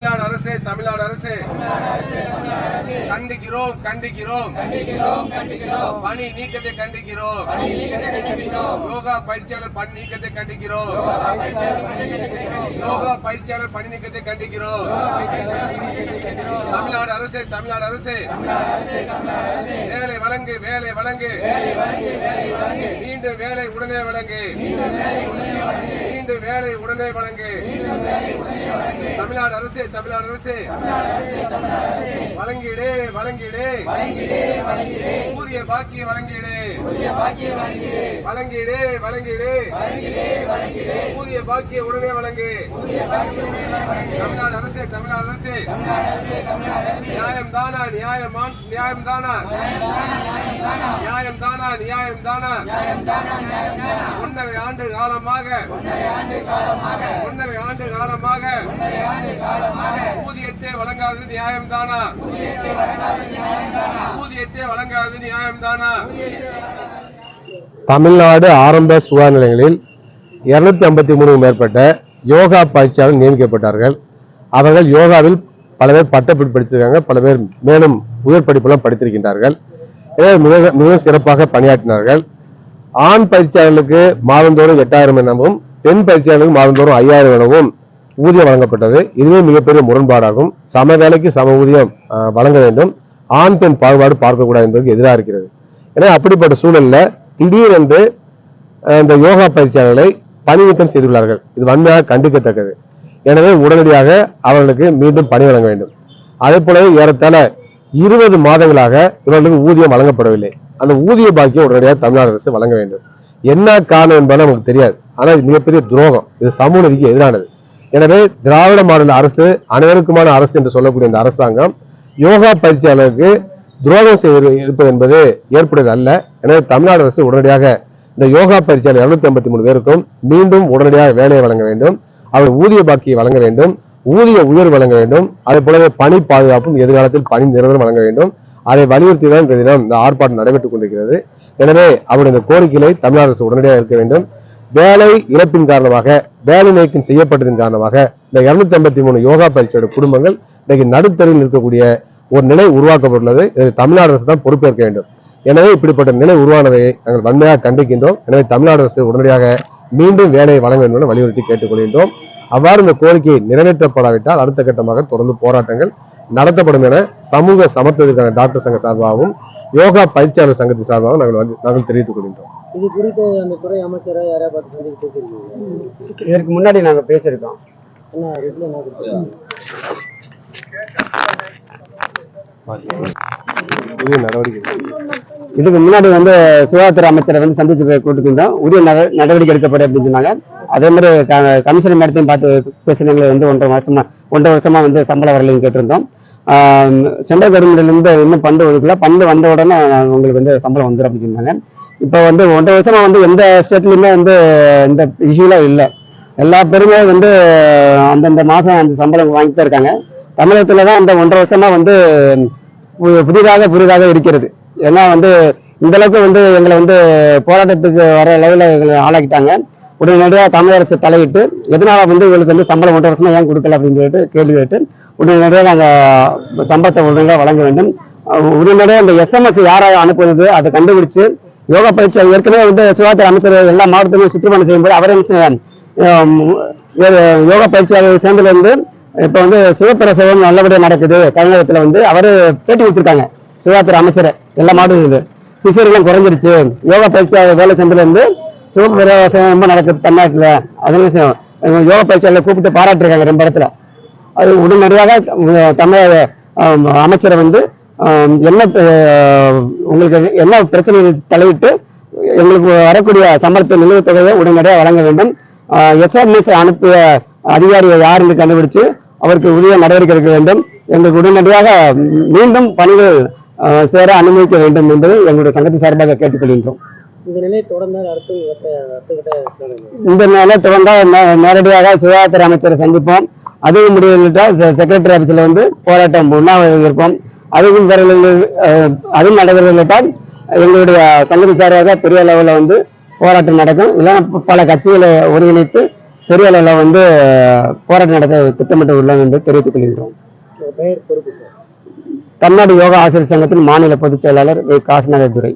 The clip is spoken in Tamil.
தமிழ்நாடு அரசு தமிழ்நாடு அரசு. கண்டிக்கிறோம் கண்டிக்கிறோம். பணி நீக்கத்தை கண்டிக்கிறோம். யோகா பயிற்சியாளர் பணி நீக்கத்தை கண்டிக்கிறோம். யோகா பயிற்சியாளர் பணி நீக்கத்தை கண்டிக்கிறோம். தமிழ்நாடு அரசு தமிழ்நாடு அரசு. வேலை வழங்கு வேலை வழங்கு. மீண்டும் வேலை உடனே வழங்கு. மீண்டும் வேலை உடனே வழங்கு. தமிழ்நாடு அரசே தமிழ்நாடு அரசே. வழங்கிடு வழங்கிடு. ஊதிய பாக்கிய வழங்கிடு. வழங்கிடு வழங்கிடு. ஊதிய பாக்கிய உடனே வழங்கு. தமிழ்நாடு அரசே தமிழ்நாடு அரசே. நியாயம் தானா நியாயம் நியாயம் தானா நியாயம் தானா நியாயம் தானா ஒன்றரை ஆண்டு காலமாக ஒன்றரை ஆண்டு காலமாக வழங்காதது நியாயம் தானா ஊதியத்தை வழங்காதது நியாயம் தானா தமிழ்நாடு ஆரம்ப சுகாதார நிலையங்களில் இருநூத்தி ஐம்பத்தி மூணுக்கும் மேற்பட்ட யோகா பயிற்சியாளர் நியமிக்கப்பட்டார்கள். அவர்கள் யோகாவில் பல பேர் பட்டப்படி படிச்சிருக்காங்க பல பேர் மேலும் உயர் படிப்பெல்லாம் படித்திருக்கின்றார்கள். மிக மிக மிகவும் சிறப்பாக பணியாற்றினார்கள். ஆண் பயிற்சியாளர்களுக்கு மாதந்தோறும் எட்டாயிரம் எனவும் பெண் பயிற்சியாளர்களுக்கு மாதந்தோறும் ஐயாயிரம் எனவும் ஊதியம் வழங்கப்பட்டது. இதுவே மிகப்பெரிய முரண்பாடாகும். சம வேலைக்கு சம ஊதியம் வழங்க வேண்டும். ஆண் பெண் பாகுபாடு பார்க்கக்கூடாது என்பதற்கு எதிராக இருக்கிறது. எனவே அப்படிப்பட்ட சூழலில் திடீரென்று இந்த யோகா பயிற்சியாளர்களை பணிநீக்கம் செய்துள்ளார்கள். இது வன்மையாக கண்டிக்கத்தக்கது. எனவே உடனடியாக அவர்களுக்கு மீண்டும் பணி வழங்க வேண்டும். அதே போலவே ஏறத்தாழ இருபது மாதங்களாக இவர்களுக்கு ஊதியம் வழங்கப்படவில்லை. அந்த ஊதிய பாக்கியம் உடனடியாக தமிழ்நாடு அரசு வழங்க வேண்டும். என்ன காரணம் என்பது நமக்கு தெரியாது. ஆனால் இது மிகப்பெரிய துரோகம். இது சமூக நீதிக்கு எதிரானது. எனவே திராவிட மாடல் அரசு அனைவருக்குமான அரசு என்று சொல்லக்கூடிய இந்த அரசாங்கம் யோகா பயிற்சியாளருக்கு துரோகம் செய்வது இருப்பது என்பது ஏற்புடையது அல்ல. எனவே தமிழ்நாடு அரசு உடனடியாக இந்த யோகா பயிற்சியாளர் இருநூத்தி ஐம்பத்தி மூணு பேருக்கும் மீண்டும் உடனடியாக வேலையை வழங்க வேண்டும். அவர் ஊதிய பாக்கியை வழங்க வேண்டும் ஊதிய உயர்வு வழங்க வேண்டும். அதே போலவே பணி பாதுகாப்பும் எதிர்காலத்தில் பணி நிறுவனம் வழங்க வேண்டும். அதை வலியுறுத்தி தான் இந்த தினம் இந்த ஆர்ப்பாட்டம் நடைபெற்றுக் கொண்டிருக்கிறது. எனவே அவருடைய இந்த கோரிக்கைகளை தமிழ்நாடு அரசு உடனடியாக இருக்க வேண்டும். வேலை இழப்பின் காரணமாக வேலை நீக்கம் செய்யப்பட்டதன் காரணமாக இந்த இருநூத்தி ஐம்பத்தி மூணு யோகா பயிற்சியோட குடும்பங்கள் இன்றைக்கு நடுத்தரில் இருக்கக்கூடிய ஒரு நிலை உருவாக்கப்பட்டுள்ளது. இதை தமிழ்நாடு அரசு தான் பொறுப்பேற்க வேண்டும். எனவே இப்படிப்பட்ட நிலை உருவானதை நாங்கள் வன்மையாக கண்டிக்கின்றோம். எனவே தமிழ்நாடு அரசு உடனடியாக மீண்டும் வேலையை வழங்க வேண்டும் என வலியுறுத்தி கேட்டுக்கொள்கின்றோம். அவ்வாறு இந்த கோரிக்கை நிறைவேற்றப்படாவிட்டால் அடுத்த கட்டமாக தொடர்ந்து போராட்டங்கள் நடத்தப்படும் என சமூக சமத்துவத்திற்கான டாக்டர் சங்க சார்பாகவும் யோகா பயிற்சியாளர் சங்கத்தின் சார்பாகவும் நாங்கள் வந்து- நாங்கள் தெரிவித்துக் கொள்கின்றோம். இது குறித்து அந்த துறை அமைச்சரை யாரையா பார்த்து சந்தித்து பேசியிருக்கீங்க? இதற்கு முன்னாடி நாங்க பேசியிருக்கோம். என்ன ரிப்ளை என்ன உரிய நடவடிக்கை. இதுக்கு முன்னாடி வந்து சுகாதார அமைச்சரை வந்து சந்திச்சு கூட்டுக்கிட்டோம். உரிய நட- நடவடிக்கை எடுக்கப்படும் அப்படின்னு சொன்னாங்க. அதே மாதிரி க- கமிஷனர் மேடத்தையும் பார்த்து பேசினவங்களை வந்து ஒன்றரை மாசமா ஒன்றரை வருஷமா வந்து சம்பளம் வரலைன்னு கேட்டிருந்தோம். சென்ட்ரல் கவர்மெண்ட்ல இருந்து இன்னும் பண்டு ஒதுக்கல. பண்டு வந்த உடனே உங்களுக்கு வந்து சம்பளம் வந்துடும் அப்படின்னு சொன்னாங்க. இப்போ வந்து ஒன்றரை வருஷமா வந்து எந்த ஸ்டேட்லையுமே வந்து இந்த இஷ்யூலாம் இல்லை. எல்லா பேருமே வந்து அந்தந்த மாதம் அந்த சம்பளம் வாங்கிட்டு தான் இருக்காங்க. தமிழகத்தில் தான் அந்த ஒன்றரை வருஷமா வந்து புதிதாக புதிதாக இருக்கிறது. ஏன்னா வந்து இந்த அளவுக்கு வந்து எங்களை வந்து போராட்டத்துக்கு வர அளவில் எங்களை ஆளாக்கிட்டாங்க. உடனடியாக தமிழக அரசு தலையிட்டு எதனால வந்து இவங்களுக்கு வந்து சம்பளம் ஒன்றரை வருஷமா ஏன் கொடுக்கல அப்படின்னு சொல்லிட்டு கேள்வி கேட்டு உடனடியாக நாங்கள் சம்பளத்தை உடனடியாக வழங்க வேண்டும். உடனடியாக அந்த எஸ்எம்எஸ் யாரை அனுப்புவது அதை கண்டுபிடிச்சு யோகா பயிற்சி ஏற்கனவே வந்து சுகாதார அமைச்சர் எல்லா மாவட்டத்திலும் சுற்றுப்பயணம் செய்யும்போது அவரே யோகா பயிற்சியாளர் சேர்ந்ததுல இருந்து இப்ப வந்து சுகப்பிரசவம் நல்லபடியா நடக்குது. தமிழகத்துல வந்து அவரு பேட்டி கொடுத்துருக்காங்க. சுகாதார அமைச்சர் எல்லா மாவட்டத்திலும். சிசியர்களும் குறைஞ்சிருச்சு. யோகா பயிற்சியாளர் வேலை சேர்ந்ததுல இருந்து சுகப்பிரசவம் ரொம்ப நடக்குது தமிழ்நாட்டுல. அதனால விஷயம் யோகா பயிற்சியாளர் கூப்பிட்டு பாராட்டிருக்காங்க ரெண்டு இடத்துல. அது உடனடியாக தமிழக அமைச்சரை வந்து என்ன உங்களுக்கு என்ன பிரச்சனை தலையிட்டு எங்களுக்கு வரக்கூடிய சம்பளத்தை நிலுவைத் தொகையை உடனடியாக வழங்க வேண்டும். எஸ்எம்எஸ் அனுப்பிய அதிகாரியை யாருன்னு கண்டுபிடிச்சு அவருக்கு உரிய நடவடிக்கை எடுக்க வேண்டும். எங்களுக்கு உடனடியாக மீண்டும் பணிகள் சேர அனுமதிக்க வேண்டும் என்பது எங்களுடைய சங்கத்தின் சார்பாக கேட்டுக்கொள்கின்றோம். இந்த நிலை தொடர்ந்தால் நேரடியாக சுகாதார அமைச்சரை சந்திப்போம். அதுவும் முடியவிட்டால் செக்ரட்டரி ஆபீஸ்ல வந்து போராட்டம் உண்ணாவிரதம் இருப்போம் அதுவும் அதுவும் நடைபெறவில்லைட்டால் எங்களுடைய சங்கதி சார்பாக பெரிய லெவலில் வந்து போராட்டம் நடக்கும். இல்லைன்னா பல கட்சிகளை ஒருங்கிணைத்து பெரிய அளவில் வந்து போராட்டம் நடத்த திட்டமிட்டு உள்ளது என்று தெரிவித்துக் சார். தமிழ்நாடு யோகா ஆசிரியர் சங்கத்தின் மாநில பொதுச் செயலாளர் வே. காசிநாத துரை